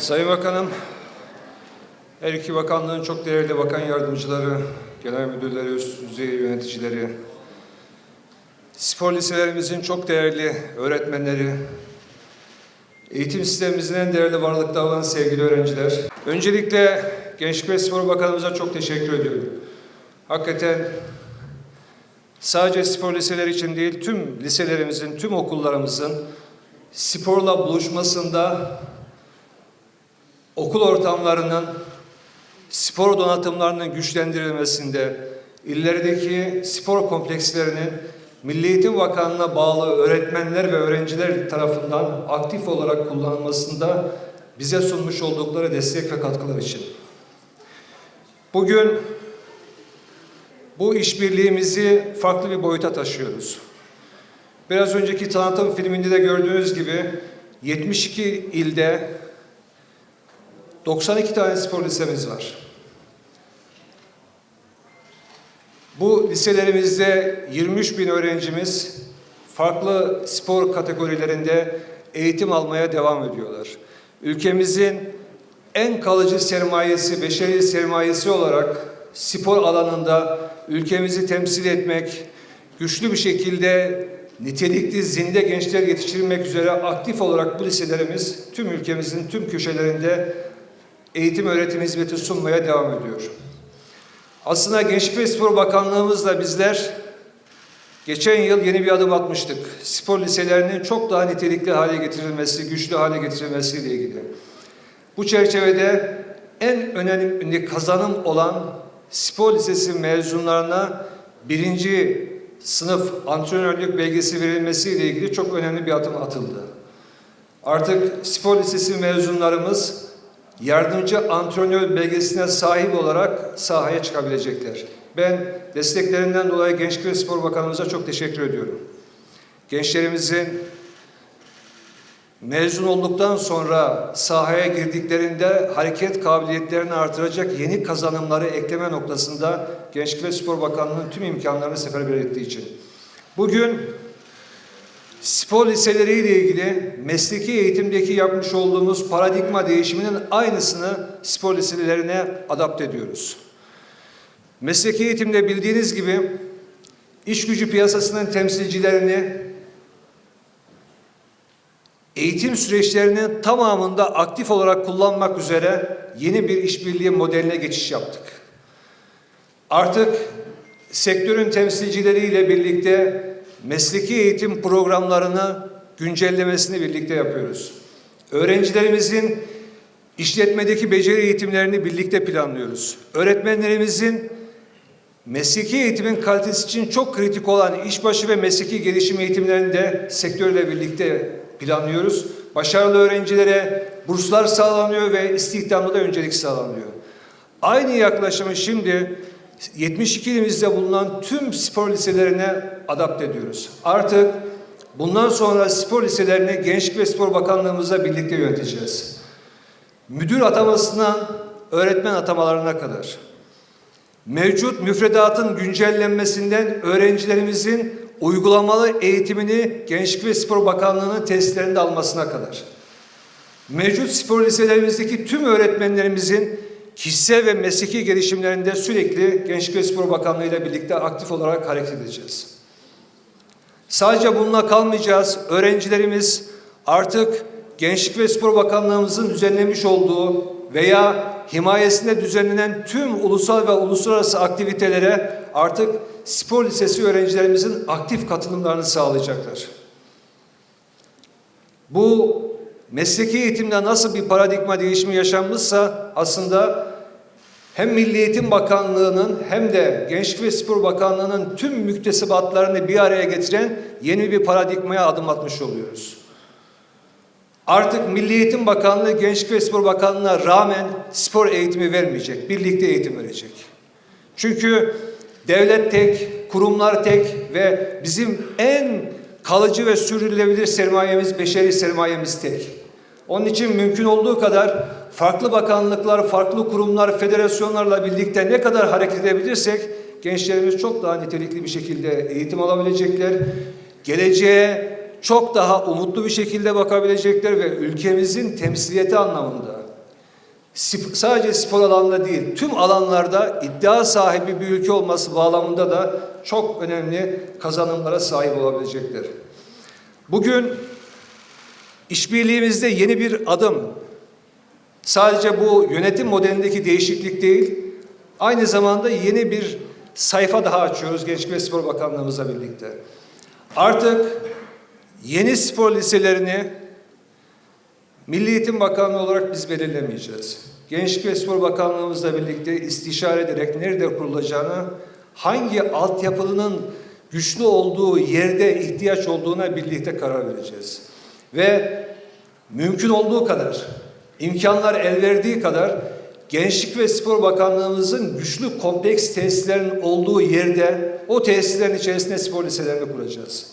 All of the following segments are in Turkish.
Sayın Bakanım, her iki bakanlığın çok değerli bakan yardımcıları, genel müdürleri, üst düzey yöneticileri, spor liselerimizin çok değerli öğretmenleri, eğitim sistemimizin en değerli varlıkları olan sevgili öğrenciler. Öncelikle Gençlik ve Spor Bakanımıza çok teşekkür ediyorum. Hakikaten sadece spor liseleri için değil, tüm liselerimizin, tüm okullarımızın sporla buluşmasında okul ortamlarının spor donatımlarının güçlendirilmesinde, illerdeki spor komplekslerinin Milli Eğitim Bakanlığı'na bağlı öğretmenler ve öğrenciler tarafından aktif olarak kullanılmasında bize sunmuş oldukları destek ve katkılar için. Bugün bu işbirliğimizi farklı bir boyuta taşıyoruz. Biraz önceki tanıtım filminde de gördüğünüz gibi 72 ilde 92 tane spor lisemiz var. Bu liselerimizde 23 bin öğrencimiz farklı spor kategorilerinde eğitim almaya devam ediyorlar. Ülkemizin en kalıcı sermayesi, beşeri sermayesi olarak spor alanında ülkemizi temsil etmek, güçlü bir şekilde nitelikli zinde gençler yetiştirmek üzere aktif olarak bu liselerimiz tüm ülkemizin tüm köşelerinde eğitim öğretim hizmeti sunmaya devam ediyor. Aslında Gençlik ve Spor Bakanlığımızla bizler geçen yıl yeni bir adım atmıştık. Spor liselerinin çok daha nitelikli hale getirilmesi, güçlü hale getirilmesiyle ilgili. Bu çerçevede en önemli kazanım olan spor lisesi mezunlarına birinci sınıf antrenörlük belgesi verilmesiyle ilgili çok önemli bir adım atıldı. Artık spor lisesi mezunlarımız yardımcı antrenör belgesine sahip olarak sahaya çıkabilecekler. Ben desteklerinden dolayı Gençlik ve Spor Bakanımıza çok teşekkür ediyorum. Gençlerimizin mezun olduktan sonra sahaya girdiklerinde hareket kabiliyetlerini artıracak yeni kazanımları ekleme noktasında Gençlik ve Spor Bakanlığı'nın tüm imkanlarını seferber ettiği için. Bugün spor liseleriyle ilgili mesleki eğitimdeki yapmış olduğumuz paradigma değişiminin aynısını spor liselerine adapte ediyoruz. Mesleki eğitimde bildiğiniz gibi iş gücü piyasasının temsilcilerini eğitim süreçlerinin tamamında aktif olarak kullanmak üzere yeni bir işbirliği modeline geçiş yaptık. Artık sektörün temsilcileriyle birlikte mesleki eğitim programlarını güncellemesini birlikte yapıyoruz. Öğrencilerimizin işletmedeki beceri eğitimlerini birlikte planlıyoruz. Öğretmenlerimizin mesleki eğitimin kalitesi için çok kritik olan işbaşı ve mesleki gelişim eğitimlerini de sektörle birlikte planlıyoruz. Başarılı öğrencilere burslar sağlanıyor ve istihdamda da öncelik sağlanıyor. Aynı yaklaşımı şimdi 72 ilimizde bulunan tüm spor liselerine adapte ediyoruz. Artık bundan sonra spor liselerini Gençlik ve Spor Bakanlığımızla birlikte yöneteceğiz. Müdür atamasından öğretmen atamalarına kadar mevcut müfredatın güncellenmesinden öğrencilerimizin uygulamalı eğitimini Gençlik ve Spor Bakanlığı'nın testlerinde almasına kadar mevcut spor liselerimizdeki tüm öğretmenlerimizin kişisel ve mesleki gelişimlerinde sürekli Gençlik ve Spor Bakanlığı ile birlikte aktif olarak hareket edeceğiz. Sadece bununla kalmayacağız. Öğrencilerimiz artık Gençlik ve Spor Bakanlığımızın düzenlemiş olduğu veya himayesinde düzenlenen tüm ulusal ve uluslararası aktivitelere artık spor lisesi öğrencilerimizin aktif katılımlarını sağlayacaklar. Bu mesleki eğitimde nasıl bir paradigma değişimi yaşanmışsa aslında hem Milli Eğitim Bakanlığı'nın hem de Gençlik ve Spor Bakanlığı'nın tüm müktesebatlarını bir araya getiren yeni bir paradigmaya adım atmış oluyoruz. Artık Milli Eğitim Bakanlığı Gençlik ve Spor Bakanlığı'na rağmen spor eğitimi vermeyecek, birlikte eğitim verecek. Çünkü devlet tek, kurumlar tek ve bizim en kalıcı ve sürdürülebilir sermayemiz, beşeri sermayemiz tek. Onun için mümkün olduğu kadar farklı bakanlıklar, farklı kurumlar, federasyonlarla birlikte ne kadar hareket edebilirsek gençlerimiz çok daha nitelikli bir şekilde eğitim alabilecekler. Geleceğe çok daha umutlu bir şekilde bakabilecekler ve ülkemizin temsiliyeti anlamında sp- sadece spor alanında değil, tüm alanlarda iddia sahibi bir ülke olması bağlamında da çok önemli kazanımlara sahip olabilecekler. Bugün işbirliğimizde yeni bir adım, sadece bu yönetim modelindeki değişiklik değil, aynı zamanda yeni bir sayfa daha açıyoruz Gençlik ve Spor Bakanlığımızla birlikte. Artık yeni spor liselerini Milli Eğitim Bakanlığı olarak biz belirlemeyeceğiz. Gençlik ve Spor Bakanlığımızla birlikte istişare ederek nerede kurulacağını, hangi altyapının güçlü olduğu yerde ihtiyaç olduğuna birlikte karar vereceğiz. Ve mümkün olduğu kadar, imkanlar el verdiği kadar Gençlik ve Spor Bakanlığımızın güçlü kompleks tesislerin olduğu yerde o tesislerin içerisinde spor liselerini kuracağız.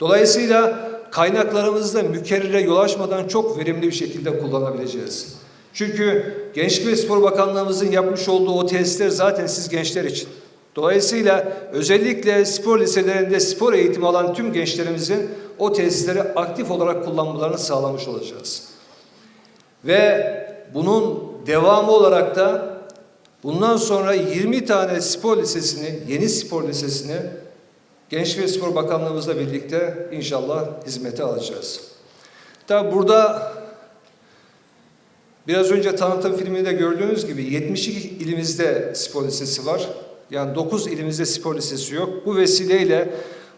Dolayısıyla kaynaklarımızı da mükerrere yol açmadan çok verimli bir şekilde kullanabileceğiz. Çünkü Gençlik ve Spor Bakanlığımızın yapmış olduğu o tesisler zaten siz gençler için. Dolayısıyla özellikle spor liselerinde spor eğitimi alan tüm gençlerimizin o tesisleri aktif olarak kullanmalarını sağlamış olacağız. Ve bunun devamı olarak da bundan sonra 20 tane spor lisesini, yeni spor lisesini Gençlik ve Spor Bakanlığımızla birlikte inşallah hizmete alacağız. Tabi burada biraz önce tanıtım filminde gördüğünüz gibi 72 ilimizde spor lisesi var. Yani 9 ilimizde spor lisesi yok. Bu vesileyle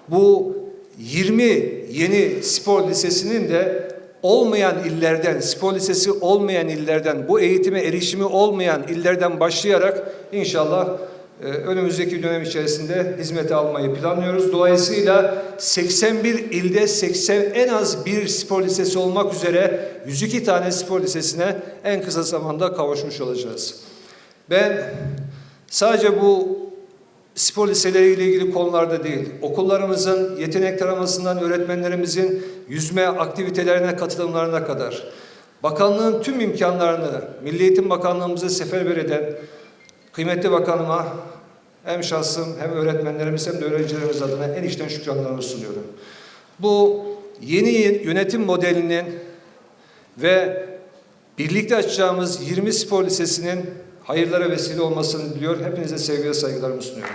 bu 20 yeni spor lisesinin de olmayan illerden, spor lisesi olmayan illerden, bu eğitime erişimi olmayan illerden başlayarak inşallah e, önümüzdeki dönem içerisinde hizmete almayı planlıyoruz. Dolayısıyla 81 ilde 80 en az bir spor lisesi olmak üzere 102 tane spor lisesine en kısa zamanda kavuşmuş olacağız. Ben sadece bu spor liseleriyle ilgili konularda değil, okullarımızın yetenek taramasından öğretmenlerimizin yüzme aktivitelerine katılımlarına kadar, bakanlığın tüm imkanlarını Milli Eğitim Bakanlığımıza seferber eden kıymetli bakanıma hem şahsım hem öğretmenlerimiz hem de öğrencilerimiz adına en içten şükranlarımı sunuyorum. Bu yeni yönetim modelinin ve birlikte açacağımız 20 spor lisesinin hayırlara vesile olmasını diliyor. Hepinize sevgi ve saygılarımı sunuyorum.